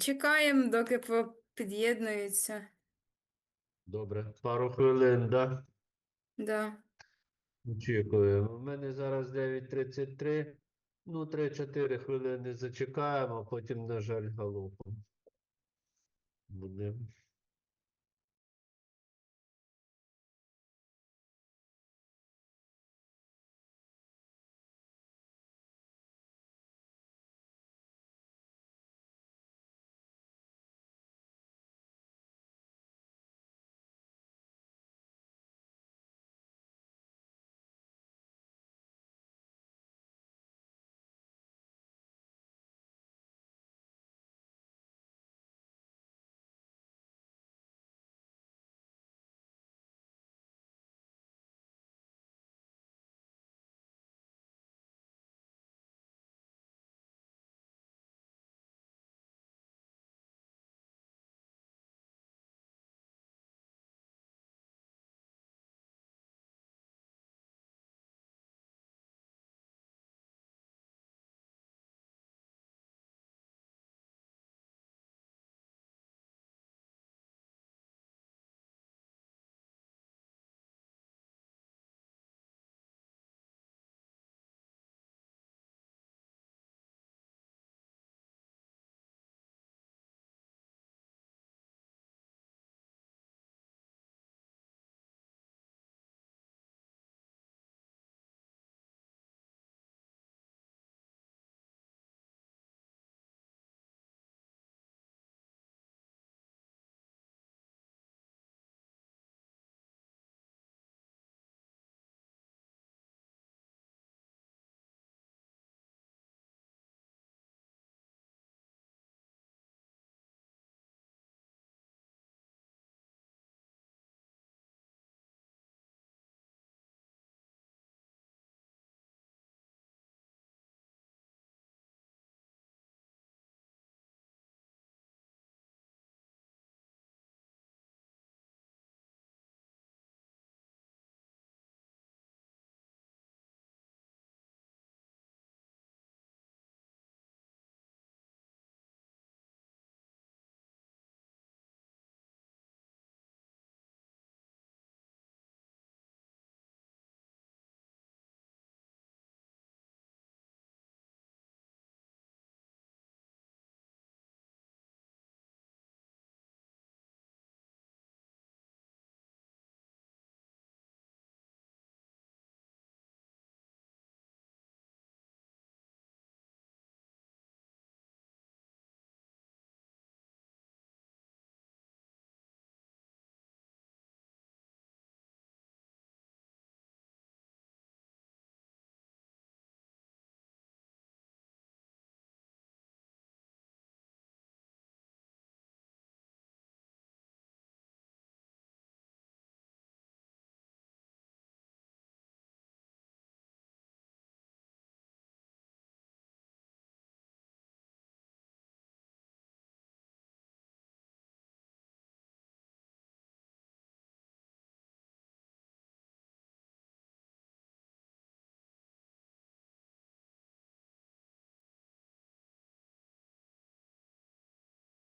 Чекаємо, доки під'єднуються. Добре, пару хвилин, да? Да. Очікуємо. У мене зараз 9.33. Ну, 3-4 хвилини зачекаємо, а потім, на жаль, галопом. Будемо.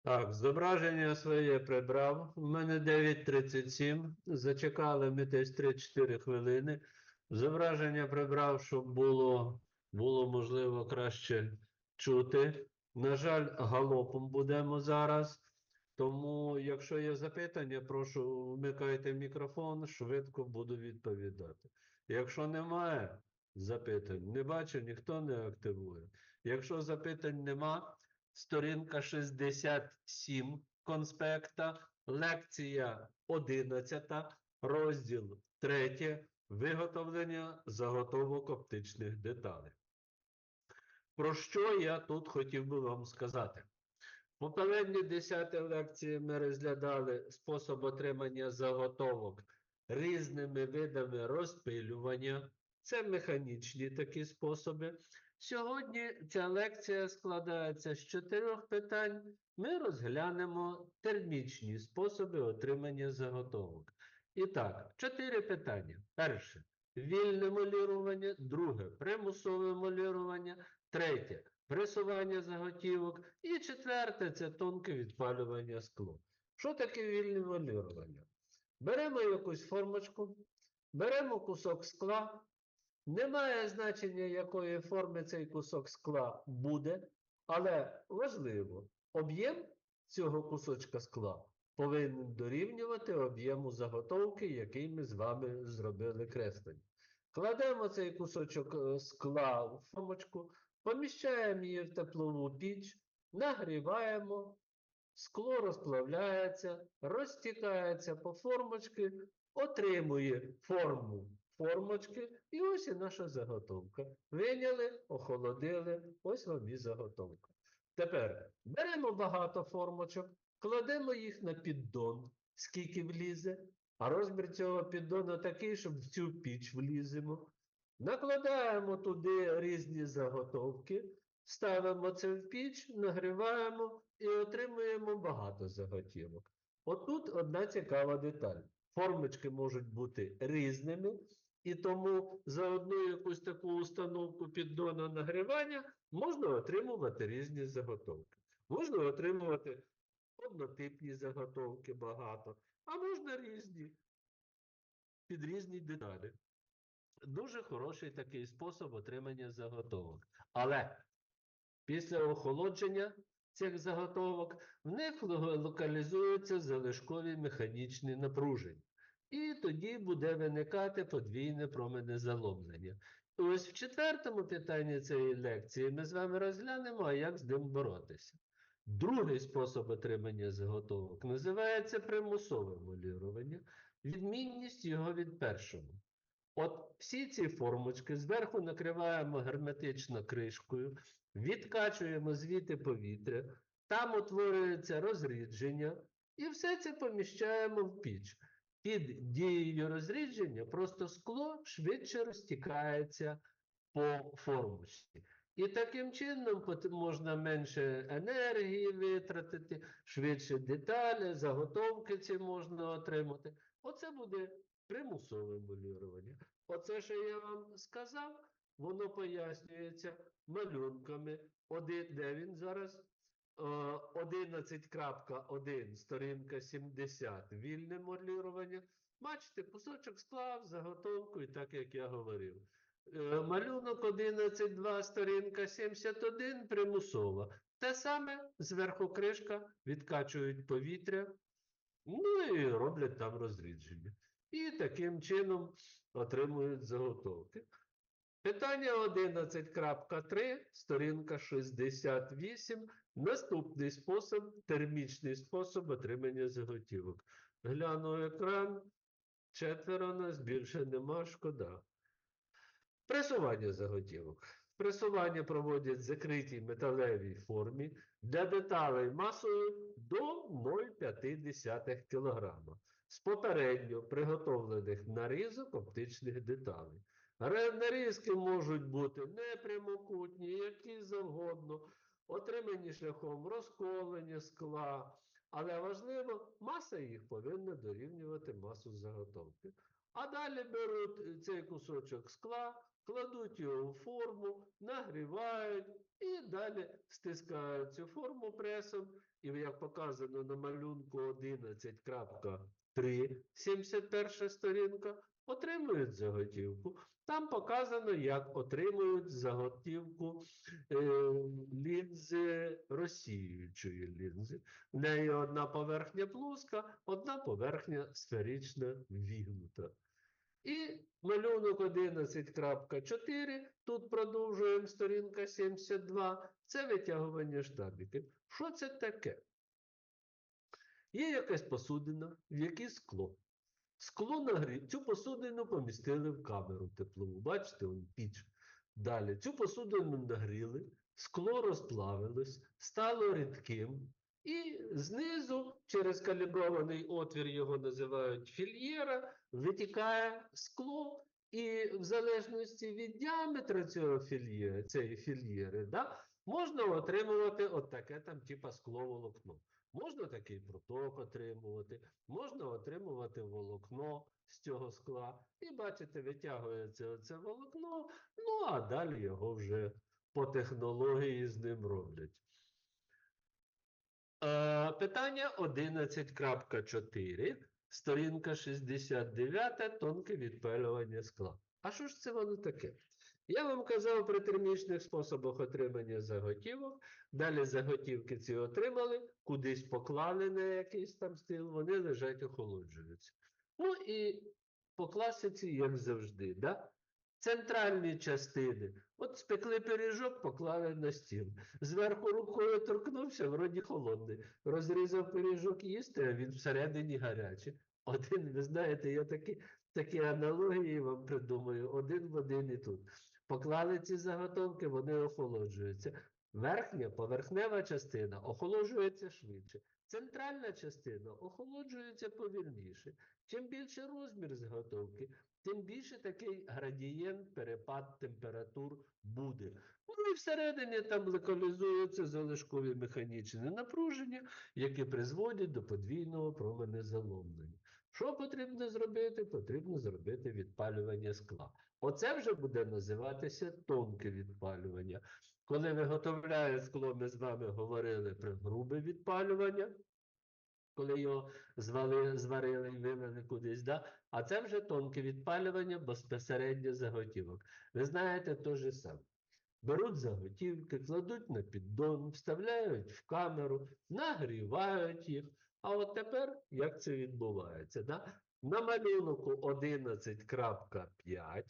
Так, зображення своє прибрав. У мене 9.37. Зачекали ми десь 3-4 хвилини. Зображення прибрав, щоб було, було можливо краще чути. На жаль, галопом будемо зараз. Тому, якщо є запитання, прошу вмикайте мікрофон, швидко буду відповідати. Якщо немає запитань, не бачу, ніхто не активує. Якщо запитань нема, сторінка 67 конспекта, лекція 11, розділ 3, виготовлення заготовок оптичних деталей. Про що я тут хотів би вам сказати? Попередні 10 лекції ми розглядали спосіб отримання заготовок різними видами розпилювання. Це механічні такі способи. Сьогодні ця лекція складається з чотирьох питань. Ми розглянемо термічні способи отримання заготовок. І так, чотири питання. Перше вільне молірування, друге примусове молірування, третє пресування заготівок. І четверте це тонке відпалювання скло. Що таке вільне молірування? Беремо якусь формочку, беремо кусок скла. Немає значення, якої форми цей кусок скла буде, але важливо, об'єм цього кусочка скла повинен дорівнювати об'єму заготовки, який ми з вами зробили креслення. Кладемо цей кусочок е, скла в формочку, поміщаємо її в теплову піч, нагріваємо, скло розплавляється, розтікається по формочці, отримує форму формочки, і ось і наша заготовка. Виняли, охолодили, ось вам і заготовка. Тепер беремо багато формочок, кладемо їх на піддон, скільки влізе, а розмір цього піддону такий, щоб в цю піч вліземо. Накладаємо туди різні заготовки, ставимо це в піч, нагріваємо і отримуємо багато заготівок. Отут одна цікава деталь. Формочки можуть бути різними, і тому за одну якусь таку установку піддону нагрівання можна отримувати різні заготовки. Можна отримувати однотипні заготовки багато, а можна різні під різні деталі. Дуже хороший такий спосіб отримання заготовок. Але після охолодження цих заготовок в них локалізуються залишкові механічні напруження. І тоді буде виникати подвійне промене заломлення. І ось в четвертому питанні цієї лекції ми з вами розглянемо, а як з ним боротися. Другий спосіб отримання заготовок називається примусове молірування. Відмінність його від першого. От всі ці формочки зверху накриваємо герметично кришкою, відкачуємо звідти повітря, там утворюється розрідження, і все це поміщаємо в піч. Під дією розрідження просто скло швидше розтікається по формочці. І таким чином можна менше енергії витратити, швидше деталі, заготовки ці можна отримати. Оце буде примусове молірування. Оце, що я вам сказав, воно пояснюється малюнками. Де він зараз? Е, 11.1, сторінка 70, вільне моделірування. Бачите, кусочок склав, заготовку, і так як я говорив. Е, Малюнок 11.2, сторінка 71, примусова. Те саме зверху кришка, відкачують повітря, ну і роблять там розрідження. І таким чином отримують заготовки. Питання 11.3, сторінка 68. Наступний спосіб термічний спосіб отримання заготівок. Гляну екран. Четверо нас більше нема, шкода. Пресування заготівок. Пресування проводять в закритій металевій формі для деталей масою до 0,5 кг з попередньо приготовлених нарізок оптичних деталей. Нарізки можуть бути непрямокутні, які завгодно, отримані шляхом розколення скла, але важливо, маса їх повинна дорівнювати масу заготовки. А далі беруть цей кусочок скла, кладуть його в форму, нагрівають і далі стискають цю форму пресом. І як показано на малюнку 11.3, 71 сторінка, отримують заготівку. Там показано, як отримують заготівку е, лінзи розсіюючої лінзи. В неї одна поверхня плоска, одна поверхня сферична вігнута. І малюнок 11.4, тут продовжуємо сторінка 72, це витягування штабіків. Що це таке? Є якась посудина, в якій скло. Скло нагрів. Цю посудину помістили в камеру теплову. Бачите, он піч. Далі цю посудину нагріли, скло розплавилось, стало рідким. І знизу, через калібрований отвір, його називають фільєра, витікає скло. І в залежності від діаметра цього фільєра, цієї фільєри, да, можна отримувати от таке там, типа скловолокно. Можна такий проток отримувати, можна отримувати волокно з цього скла. І бачите, витягується оце волокно, ну а далі його вже по технології з ним роблять. Е, питання 11.4, сторінка 69, тонке відпалювання скла. А що ж це воно таке? Я вам казав про термічних способах отримання заготівок. Далі заготівки ці отримали, кудись поклали на якийсь там стіл, вони лежать, охолоджуються. Ну і по класиці, як завжди, да? центральні частини. От спекли пиріжок, поклали на стіл. Зверху рукою торкнувся, вроді холодний. Розрізав пиріжок їсти, а він всередині гарячий. Один, ви знаєте, я такі, такі аналогії вам придумаю, один в один і тут. Поклали ці заготовки, вони охолоджуються. Верхня, поверхнева частина охолоджується швидше. Центральна частина охолоджується повільніше. Чим більше розмір заготовки, тим більше такий градієнт, перепад температур буде. Ну і всередині там локалізуються залишкові механічні напруження, які призводять до подвійного променезаломлення. Що потрібно зробити? Потрібно зробити відпалювання скла. Оце вже буде називатися тонке відпалювання. Коли виготовляє скло, ми з вами говорили про грубе відпалювання, коли його звали, зварили і вивели кудись. Да? А це вже тонке відпалювання безпосередньо заготівок. Ви знаєте те же саме. Беруть заготівки, кладуть на піддон, вставляють в камеру, нагрівають їх. А от тепер як це відбувається? Да? На малюнку 11.5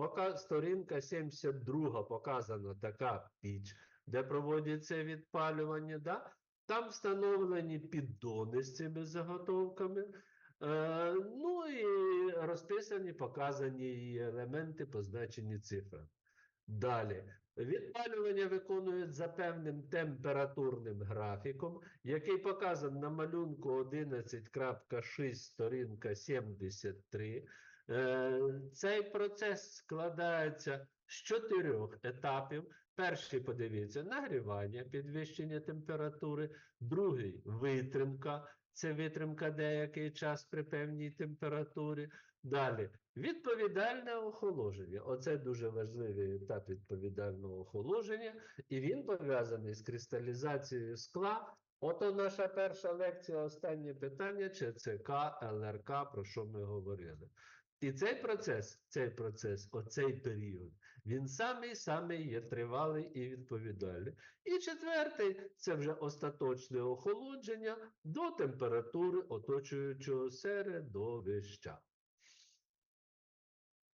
Пока сторінка 72 показана така піч, де проводиться відпалювання, да? там встановлені піддони з цими заготовками. Е, ну і розписані, показані елементи, позначені цифрами. Далі. Відпалювання виконують за певним температурним графіком, який показаний на малюнку 11.6, сторінка 73. Е, Цей процес складається з чотирьох етапів. Перший, подивіться, нагрівання, підвищення температури. Другий витримка. Це витримка деякий час при певній температурі. Далі відповідальне охолодження. Оце дуже важливий етап відповідального охолодження, і він пов'язаний з кристалізацією скла. Ото наша перша лекція, останнє питання, чи ЦК, ЛРК, про що ми говорили. І цей процес, цей процес, оцей період, він самий самий є тривалий і відповідальний. І четвертий це вже остаточне охолодження до температури оточуючого середовища.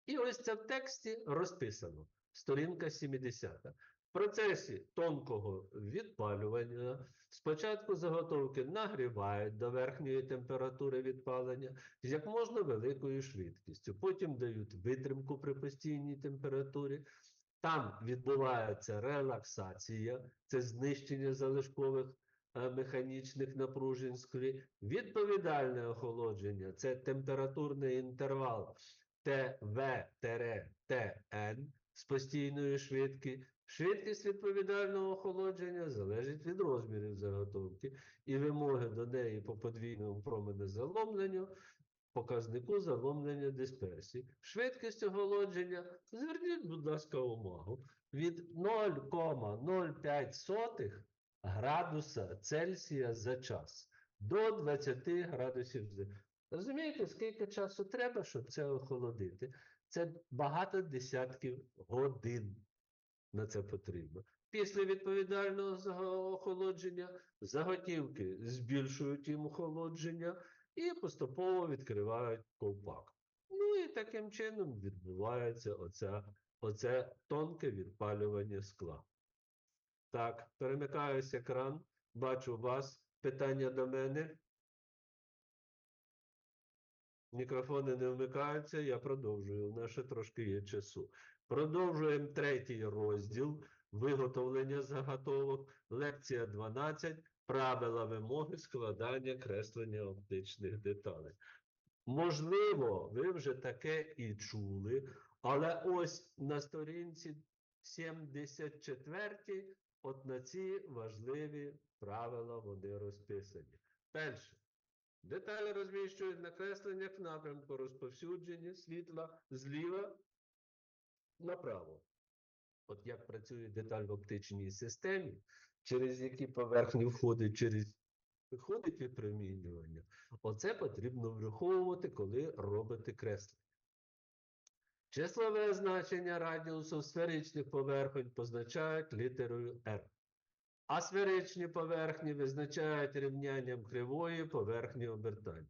І ось це в тексті розписано. Сторінка 70. Процесі тонкого відпалювання спочатку заготовки нагрівають до верхньої температури відпалення з як можна великою швидкістю. Потім дають витримку при постійній температурі. Там відбувається релаксація, це знищення залишкових е, механічних напружень в. Відповідальне охолодження це температурний інтервал ТВ-ТН з постійною швидкістю. Швидкість відповідального охолодження залежить від розмірів заготовки і вимоги до неї по подвійному променезаломленню, показнику заломлення дисперсії. Швидкість охолодження, зверніть, будь ласка, увагу, від 0,05 градуса Цельсія за час до 20 градусів. Розумієте, скільки часу треба, щоб це охолодити? Це багато десятків годин на це потрібно. Після відповідального охолодження заготівки збільшують їм охолодження і поступово відкривають ковпак. Ну і таким чином відбувається оця, оце тонке відпалювання скла. Так, перемикаюсь екран, бачу вас. Питання до мене. Мікрофони не вмикаються, я продовжую. У нас ще трошки є часу. Продовжуємо третій розділ виготовлення заготовок. Лекція 12. Правила вимоги складання креслення оптичних деталей. Можливо, ви вже таке і чули, але ось на сторінці 74 от на ці важливі правила вони розписані. Перше. Деталі розміщують на кресленнях напрямку розповсюдження світла зліва направо. от як працює деталь в оптичній системі, через які поверхні входить, через виходить випромінювання, оце потрібно враховувати, коли робите креслення. Числове значення радіусу сферичних поверхонь позначають літерою R. А сферичні поверхні визначають рівнянням кривої поверхні обертання.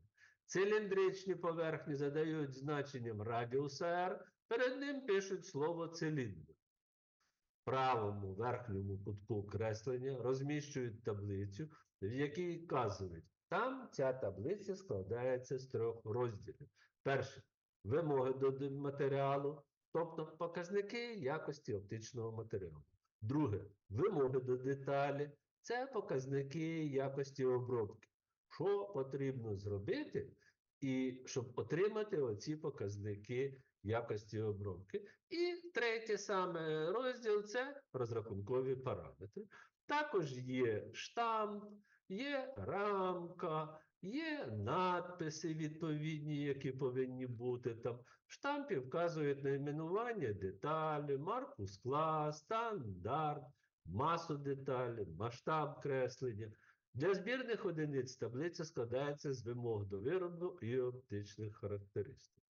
Циліндричні поверхні задають значенням радіуса R, перед ним пишуть слово циліндр. В правому верхньому кутку креслення розміщують таблицю, в якій вказують, там ця таблиця складається з трьох розділів. Перше вимоги до матеріалу, тобто показники якості оптичного матеріалу. Друге вимоги до деталі це показники якості обробки. Що потрібно зробити, і щоб отримати оці показники якості обробки. І третє саме розділ це розрахункові параметри. Також є штамп, є рамка, є надписи відповідні, які повинні бути там. В штампі вказують найменування деталі, марку скла, стандарт, масу деталі, масштаб креслення. Для збірних одиниць таблиця складається з вимог до виробу і оптичних характеристик.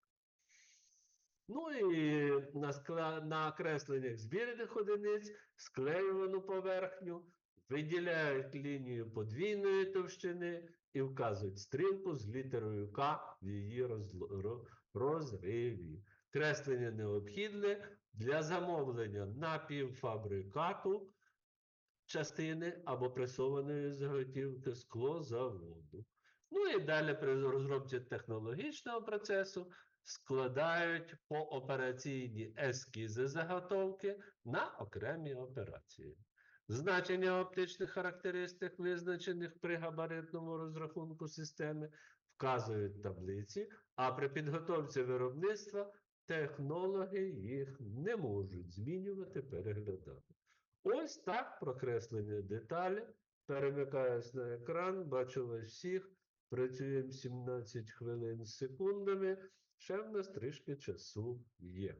Ну і на, скла... на кресленнях збірних одиниць склеювану поверхню виділяють лінію подвійної товщини і вказують стрілку з літерою К в її розриві. Креслення необхідне для замовлення напівфабрикату частини або пресованої заготівки склозаводу. Ну і далі при розробці технологічного процесу складають поопераційні ескізи заготовки на окремі операції. Значення оптичних характеристик, визначених при габаритному розрахунку системи, вказують таблиці, а при підготовці виробництва технологи їх не можуть змінювати, переглядати. Ось так прокреслені деталі. Перемикаюсь на екран, бачу вас всіх. Працюємо 17 хвилин з секундами. Ще в нас трішки часу є.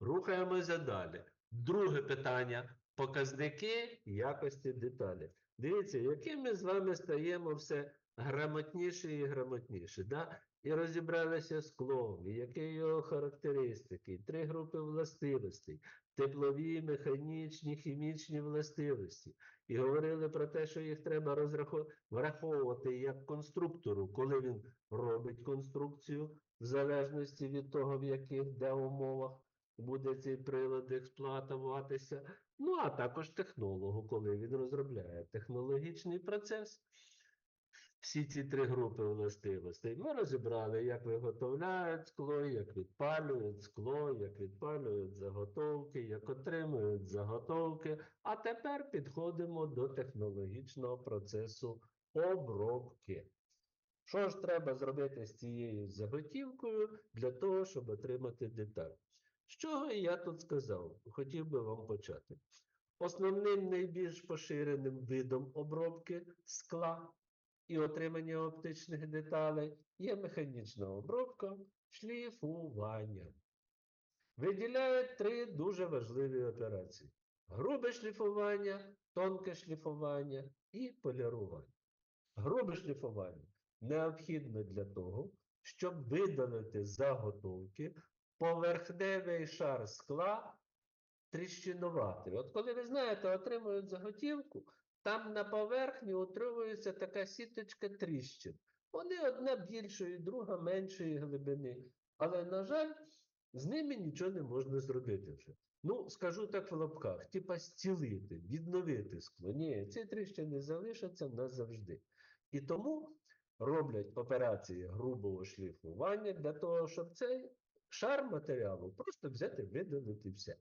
Рухаємося далі. Друге питання. Показники якості деталі. Дивіться, яким ми з вами стаємо все грамотніше і грамотніше. Да? І розібралися склом, і які його характеристики, три групи властивостей, теплові, механічні, хімічні властивості. І говорили про те, що їх треба розраху- враховувати як конструктору, коли він робить конструкцію, в залежності від того, в яких де умовах буде цей прилад експлуатуватися. Ну, а також технологу, коли він розробляє технологічний процес. Всі ці три групи властивостей ми розібрали, як виготовляють скло, як відпалюють скло, як відпалюють заготовки, як отримують заготовки. А тепер підходимо до технологічного процесу обробки. Що ж треба зробити з цією заготівкою для того, щоб отримати деталь? Чого я тут сказав? Хотів би вам почати. Основним найбільш поширеним видом обробки скла і отримання оптичних деталей є механічна обробка, шліфування. Виділяють три дуже важливі операції: грубе шліфування, тонке шліфування і полірування. Грубе шліфування необхідне для того, щоб видалити заготовки поверхневий шар скла тріщинуватий. От коли ви знаєте, отримують заготівку, там на поверхні утримується така сіточка тріщин. Вони одна більшої, друга меншої глибини. Але, на жаль, з ними нічого не можна зробити вже. Ну, скажу так в лапках, типа зцілити, відновити скло. Ні, ці тріщини залишаться назавжди. І тому роблять операції грубого шліфування для того, щоб цей шар матеріалу просто взяти, видалити все.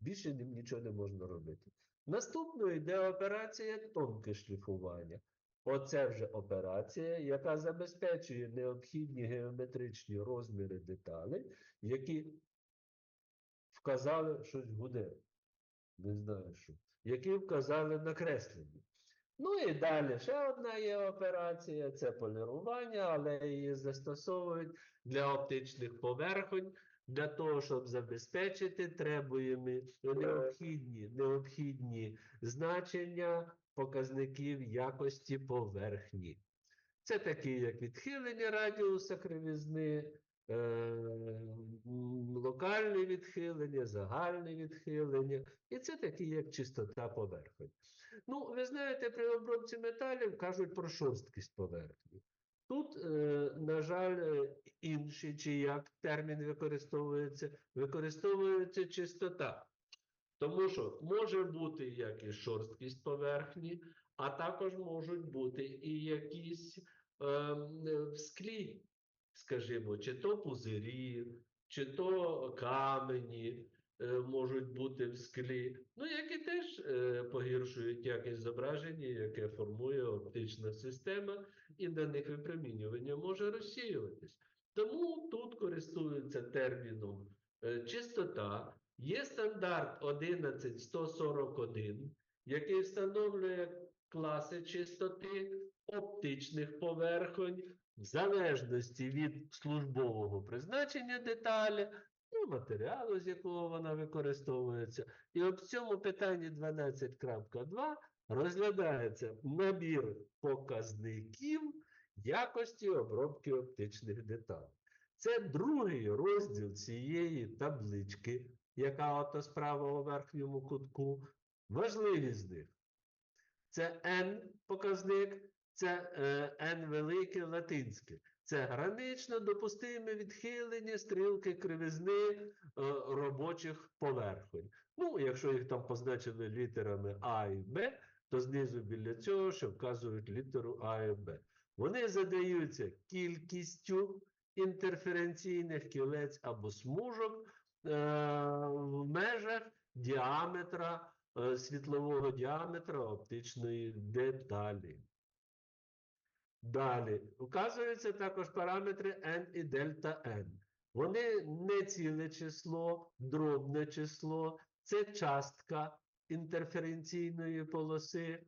Більше ним нічого не можна робити. Наступною йде операція тонке шліфування. Оце вже операція, яка забезпечує необхідні геометричні розміри деталей, які вказали щось гуде. Не знаю що. Які вказали на кресленні. Ну і далі ще одна є операція це полірування, але її застосовують для оптичних поверхонь, для того, щоб забезпечити требуємі необхідні, необхідні значення показників якості поверхні. Це такі, як відхилення радіуса кривизни, е, локальне відхилення, загальне відхилення, і це такі, як чистота поверхні. Ну, ви знаєте, при обробці металів кажуть про шорсткість поверхні. Тут, е, на жаль, е, інший чи як термін використовується, використовується чистота. Тому що може бути як і шорсткість поверхні, а також можуть бути і якісь е, в склі, скажімо, чи то пузирі, чи то камені можуть бути в склі, ну які теж е, погіршують якість зображення, яке формує оптична система, і на них випромінювання може розсіюватись. Тому тут користуються терміном е, чистота. Є стандарт 11141, який встановлює класи чистоти оптичних поверхонь в залежності від службового призначення деталі і матеріалу, з якого вона використовується. І от в цьому питанні 12.2 розглядається набір показників якості обробки оптичних деталей. Це другий розділ цієї таблички, яка ото справа у верхньому кутку. Важливі з них. Це n показник, це е, n велике латинське. Це гранично допустиме відхилення стрілки кривизни е, робочих поверхонь. Ну, якщо їх там позначили літерами А і Б, то знизу біля цього ще вказують літеру А і Б. Вони задаються кількістю інтерференційних кілець або смужок е, в межах діаметра, е, світлового діаметра оптичної деталі. Далі вказуються також параметри n і дельта n. Вони не ціле число, дробне число, це частка інтерференційної полоси,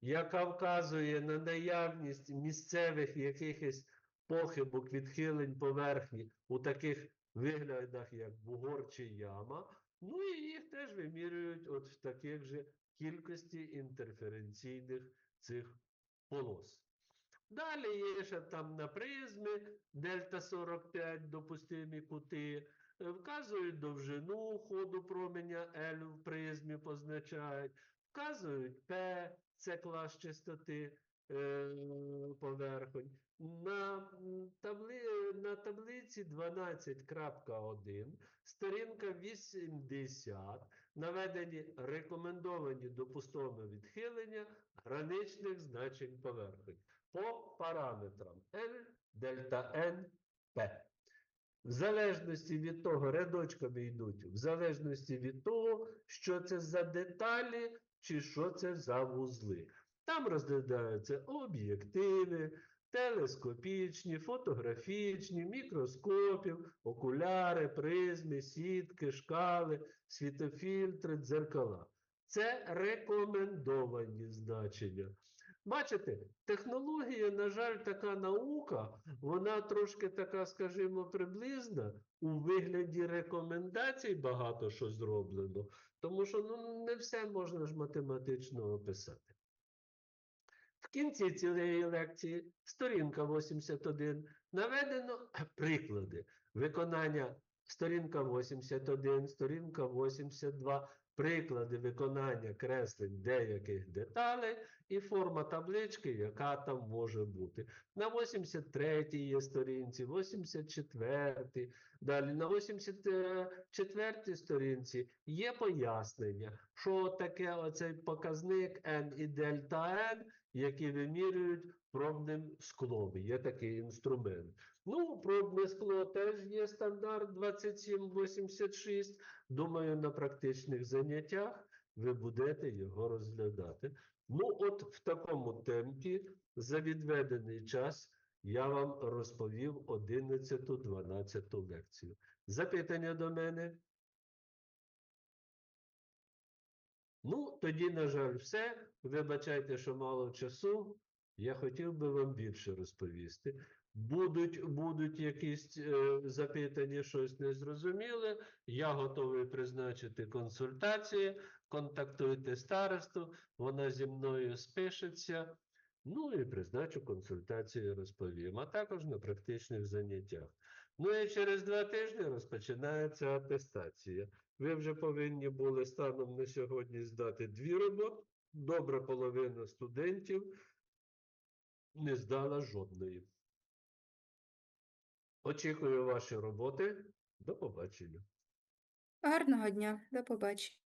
яка вказує на наявність місцевих якихось похибок відхилень поверхні у таких виглядах, як бугор чи яма. Ну і їх теж вимірюють от в таких же кількості інтерференційних цих полос. Далі є ще там на призми дельта 45 допустимі кути, е, вказують довжину ходу променя L в призмі позначають, вказують P, це клас частоти е, поверхонь. На, табли, на таблиці 12.1, сторінка 80, наведені рекомендовані допустимі відхилення граничних значень поверхонь по параметрам L, дельта N, P. В залежності від того, рядочками йдуть, в залежності від того, що це за деталі чи що це за вузли. Там розглядаються об'єктиви, телескопічні, фотографічні, мікроскопів, окуляри, призми, сітки, шкали, світофільтри, дзеркала. Це рекомендовані значення. Бачите, технологія, на жаль, така наука, вона трошки така, скажімо, приблизна, у вигляді рекомендацій багато що зроблено, тому що ну, не все можна ж математично описати. В кінці цієї лекції, сторінка 81, наведено приклади виконання. Сторінка 81, сторінка 82, приклади виконання креслень деяких деталей і форма таблички, яка там може бути. На 83 є сторінці, 84-й, далі на 84-й сторінці є пояснення, що таке оцей показник n і дельта n, які вимірюють пробним склом. Є такий інструмент. Ну, пробне скло теж є стандарт 2786. Думаю, на практичних заняттях ви будете його розглядати. Ну, от в такому темпі за відведений час я вам розповів 11-12 лекцію. Запитання до мене? Ну, тоді, на жаль, все. Вибачайте, що мало часу. Я хотів би вам більше розповісти. Будуть, будуть якісь е, запитання, щось незрозуміле. Я готовий призначити консультації. Контактуйте старосту, вона зі мною спишеться. Ну і призначу консультацію, розповім, а також на практичних заняттях. Ну і через два тижні розпочинається атестація. Ви вже повинні були станом на сьогодні здати дві роботи. Добра половина студентів не здала жодної. Очікую ваші роботи. До побачення. Гарного дня, до побачення.